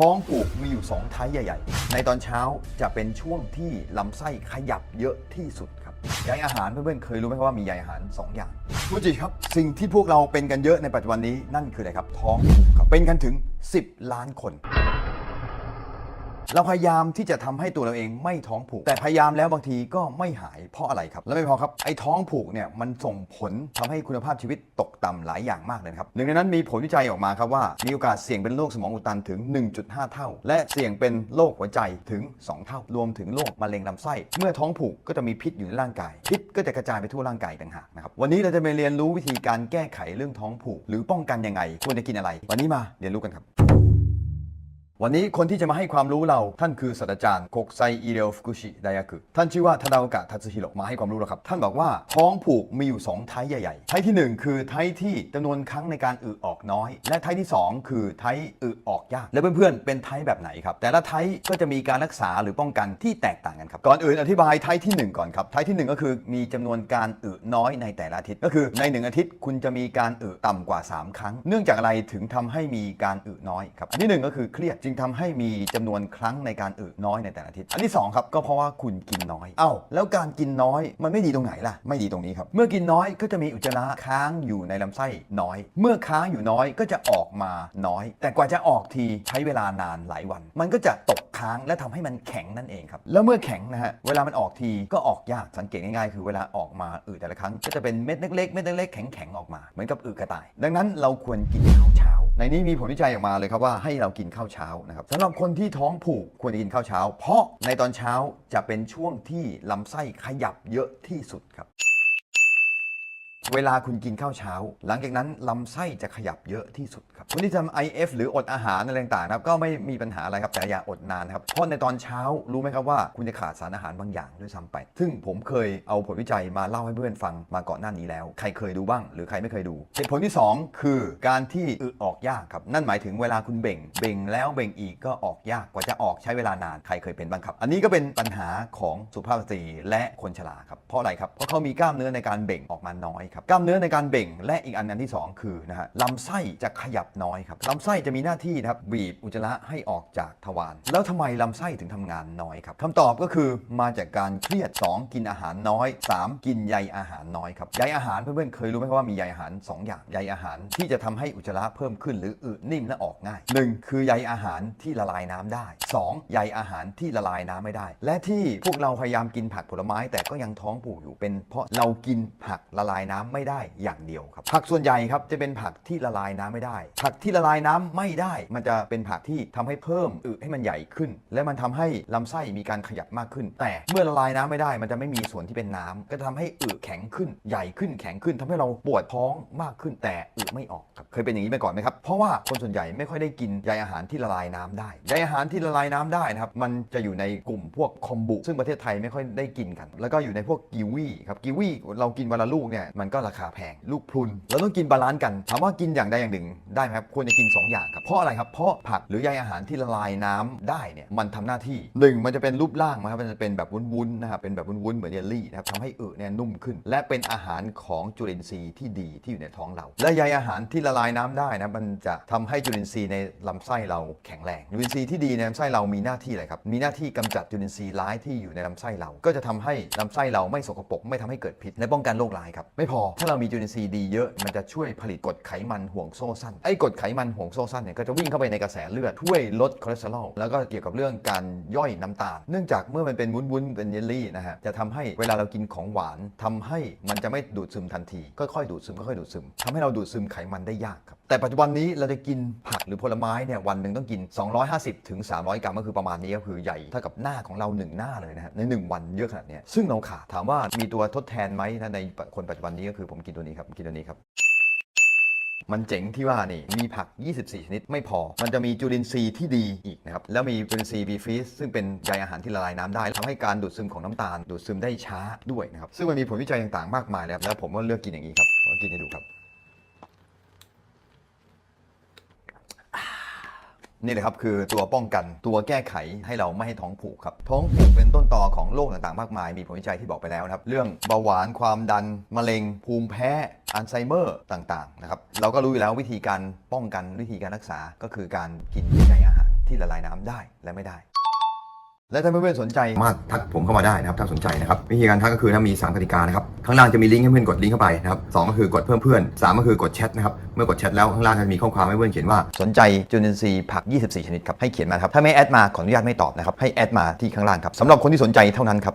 ท้องผูกมีอยู่ 2 ท้ายใหญ่ ๆ ในตอนเช้าจะเป็นช่วงที่ลำไส้ขยับเยอะที่สุดครับใยอาหารเพื่อนๆเคยรู้ไหมครับว่ามีใยอาหาร 2 อย่างคุณจิครับ สิ่งที่พวกเราเป็นกันเยอะในปัจจุบันนี้นั่นคืออะไรครับ ท้องผูกครับเป็นกันถึง 10 ล้านคน เราพยายามที่จะทำให้ตัวเราเองไม่ท้องผูก แต่พยายามแล้วบางทีก็ไม่หายเพราะอะไรครับ และไม่พอครับไอ้ท้องผูกเนี่ยมันส่งผลทำให้คุณภาพชีวิตตกต่ำหลายอย่างมากเลยครับหนึ่งในนั้นมีผลวิจัยออกมาครับว่ามีโอกาสเสี่ยงเป็นโรคสมองอุดตันถึง 1.5 เท่า และเสี่ยงเป็นโรคหัวใจถึง 2 เท่า รวมถึงโรคมะเร็งลำไส้ เมื่อท้องผูกก็จะมีพิษอยู่ในร่างกาย พิษก็จะกระจายไปทั่วร่างกายต่างหากนะครับวันนี้เราจะไปเรียนรู้วิธีการแก้ไขเรื่องท้องผูก หรือป้องกันยังไงควรจะกินอะไร วันนี้มาเรียนรู้กันครับ วันนี้คนที่จะมาให้ความรู้เราท่านคือศาสตราจารย์โคกไซอิเรลฟุกุชิไดยากุท่านชื่อว่าทาดาโอกะทัตสึฮิโรมาให้ความรู้เราครับ ท่านบอกว่าท้องผูกมีอยู่ 2 ไท้ายใหญ่ๆ ไท้ที่ 1 คือไท้ที่จำนวนครั้งในการอึออกน้อย และไท้ที่ 2 คือไท้อึออกยาก และเพื่อนๆเป็นไท้แบบไหนครับแต่ละไท้ก็จะมีการรักษาหรือป้องกันที่แตกต่างกันครับก่อนอื่นอธิบายไท้ที่ 1 ก่อนครับไท้ที่ 1 ก็คือมีจำนวนการอึน้อยในแต่ละอาทิตย์ก็คือใน 1 อาทิตย์คุณจะมีการอึต่ำกว่า 3 ครั้ง เนื่องจากอะไรถึงทำให้มีการอึน้อยครับอันที่หนึ่งก็คือเครียดจึงทำให้มีจำนวนครั้งในการอึน้อยในแต่ละอาทิตย์อันที่สองครับก็เพราะว่าคุณกินน้อยเอ้าแล้วการกินน้อยมันไม่ดีตรงไหนล่ะ ไม่ดีตรงนี้ครับ เมื่อกินน้อยก็จะมีอุจจาระค้างอยู่ในลำไส้น้อย เมื่อค้างอยู่น้อยก็จะออกมาน้อย แต่กว่าจะออกทีใช้เวลานานหลายวัน มันก็จะตกค้างและทำให้มันแข็งนั่นเองครับ แล้วเมื่อแข็งนะฮะเวลามันออกทีก็ออกยากสังเกตง่ายๆ คือเวลาออกมาอึแต่ละครั้งก็จะเป็นเม็ดเล็กๆเม็ดเล็กๆแข็งๆออกมาเหมือนกับอึกระต่าย ดังนั้นเราควรกินข้าวเช้า ในนี้มีผลวิจัยออกมาเลยครับว่าให้เรากินข้าวเช้านะครับสำหรับคนที่ท้องผูกควรจะกินข้าวเช้า เพราะในตอนเช้าจะเป็นช่วงที่ลำไส้ขยับเยอะที่สุดครับ เวลาคุณกินข้าวเช้า หลังจากนั้นลำไส้จะขยับเยอะที่สุดครับคนที่ทำ IF หรืออดอาหารอะไรต่างๆนะครับก็ไม่มีปัญหาอะไรครับแต่อย่าอดนานครับเพราะในตอนเช้ารู้ไหมครับว่าคุณจะขาดสารอาหารบางอย่างด้วยซ้ำไป ซึ่งผมเคยเอาผลวิจัยมาเล่าให้เพื่อนฟังมาก่อนหน้านี้แล้ว ใครเคยดูบ้าง หรือใครไม่เคยดูเหตุผลที่ 2 คือการที่อึออกยากครับนั่นหมายถึงเวลาคุณเบ่ง เบ่งแล้วเบ่งอีกก็ออกยากกว่าจะออกใช้เวลานานใครเคยเป็นบ้างครับ อันนี้ก็เป็นปัญหาของสุภาพสตรีและคนชราครับเพราะอะไรครับเพราะเขามีกล้ามเนื้อในการเบ่งออกมาน้อยครับกล้ามเนื้อในการเบ่งและอีกอันอันที่ 2 คือนะฮะลำไส้จะขยับน้อยครับลำไส้จะมีหน้าที่นะครับบีบอุจจาระให้ออกจากทวารแล้วทำไมลำไส้ถึงทำงานน้อยครับคำตอบก็คือมาจากการเครียด 2 กินอาหารน้อย 3 กินใยอาหารน้อยครับใยอาหารเพื่อนๆเคยรู้ไหมครับว่ามีใยอาหาร 2 อย่างใยอาหารที่จะทำให้อุจจาระเพิ่มขึ้นหรืออึนิ่มและออกง่าย 1 คือใยอาหารที่ละลายน้ำได้ 2 ใยอาหารที่ละลายน้ำไม่ได้ และที่พวกเราพยายามกินผักผลไม้ แต่ก็ยังท้องผูกอยู่เป็นเพราะเรากินผักละลายน้ำไม่ได้อย่างเดียวครับ ผักส่วนใหญ่ครับจะเป็นผักที่ละลายน้ำไม่ได้ ผักที่ละลายน้ำไม่ได้ มันจะเป็นผักที่ทำให้เพิ่มอึให้มันใหญ่ขึ้น และมันทำให้ลำไส้มีการขยับมากขึ้น แต่เมื่อละลายน้ำไม่ได้ มันจะไม่มีส่วนที่เป็นน้ำก็จะทำให้อึแข็งขึ้นใหญ่ขึ้นแข็งขึ้นทำให้เราปวดท้องมากขึ้น แต่อึไม่ออกครับเคยเป็นอย่างนี้มาก่อนไหมครับเพราะว่าคนส่วนใหญ่ไม่ค่อยได้กินใยอาหารที่ละลายน้ำได้ใยอาหารที่ละลายน้ำได้นะครับมันจะอยู่ในกลุ่มพวกคอมบุซึ่งประเทศไทยไม่ค่อยได้กินกัน แล้วก็อยู่ในพวกกีวีครับกีวีเรากินวันละลูกเนี่ยมันก็ราคาแพง ลูกพรุนเราต้องกินบาลานซ์กันถามว่ากินอย่างใดอย่างหนึ่งได้ไหมครับควรจะกิน 2 อย่างครับเพราะอะไรครับเพราะผักหรือใยอาหารที่ละลายน้ำได้เนี่ยมันทำหน้าที่หนึ่งมันจะเป็นรูปร่างนะครับมันจะเป็นแบบวุ้นๆนะครับเป็นแบบวุ้นๆเหมือนเยลลี่นะครับทำให้อึเนี่ยนุ่มขึ้น และเป็นอาหารของจุลินทรีย์ที่ดีที่อยู่ในท้องเรา และใยอาหารที่ละลายน้ำได้นะมันจะทำให้จุลินทรีย์ในลำไส้เราแข็งแรงจุลินทรีย์ที่ดีในลำไส้เรามีหน้าที่อะไรครับมีหน้าที่กำจัดจุลินทรีย์ร้ายที่อยู่ในลำไส้เรา ก็จะทำให้ลำไส้เราไม่สกปรกไม่ทำให้เกิดพิษและป้องกันโรคร้ายครับไม่พอถ้าเรามีจุลินทรีย์ดีเยอะมันจะช่วยผลิตกรดไขมันห่วงโซ่สั้นไอ้กรดไขมันห่วงโซ่สั้นเนี่ยก็จะวิ่งเข้าไปในกระแสเลือดช่วยลดคอเลสเตอรอลแล้วก็เกี่ยวกับเรื่องการย่อยน้ำตาล เนื่องจากเมื่อมันเป็นวุ้นๆเป็นเยลลี่นะฮะจะทำให้เวลาเรากินของหวานทำให้มันจะไม่ดูดซึมทันทีค่อยๆดูดซึมค่อยๆดูดซึมทำให้เราดูดซึมไขมันได้ยากครับแต่ปัจจุบันนี้เราจะกินผักหรือผลไม้เนี่ยวันหนึ่งต้องกิน 250ถึง300 กรัมก็คือประมาณนี้ก็คือใหญ่เท่ากับหน้าของเราหนึ่งหน้าเลยนะฮะในหนึ่งวันเยอะขนาดนี้ซึ่งเราขาดถามว่ามีตัวทดแทนไหมนะในคนปัจจุบันนี้ก็คือผมกินตัวนี้ครับกินตัวนี้ครับ มันเจ๋งที่ว่านี่มีผัก 24 ชนิดไม่พอ มันจะมีจุลินทรีย์ที่ดีอีกนะครับ แล้วมีจุลินทรีย์บีฟีสซึ่งเป็นใยอาหารที่ละลายน้ำได้ทำให้การดูดซึมของน้ำตาล ดูดซึมได้ช้าด้วยนะครับ ซึ่งมันมีผลวิจัยต่างๆมากมายแล้วแล้วผมก็เลือกกินอย่างนี้ครับผมกินให้ดูครับ นี่เลยครับคือตัวป้องกันตัวแก้ไขให้เราไม่ให้ท้องผูกครับ ท้องผูกเป็นต้นตอของโรคต่างๆ มากมาย มีผลวิจัยที่บอกไปแล้วนะครับ เรื่องเบาหวานความดัน มะเร็ง ภูมิแพ้อัลไซเมอร์ต่างๆนะครับเราก็รู้อยู่แล้ววิธีการป้องกันวิธีการรักษาก็คือการกินใยอาหารที่ละลายน้ำได้และไม่ได้ และถ้าเพื่อนๆสนใจสามารถทักผมเข้ามาได้นะครับถ้าสนใจนะครับวิธีการทักก็คือถ้ามี3กติกานะครับข้างล่างจะมีลิงก์ให้เพื่อนกดลิงก์เข้าไปนะครับสองก็คือกดเพิ่มเพื่อนสามก็คือกดแชทนะครับเมื่อกดแชทแล้วข้างล่างจะมีข้อความให้เพื่อนเขียนว่าสนใจจุลินทรีย์ผัก 24 ชนิดครับให้เขียนมาครับถ้าไม่แอดมาขออนุญาตไม่ตอบนะครับให้แอดมาที่ข้างล่างครับสำหรับคนที่สนใจเท่านั้นครับ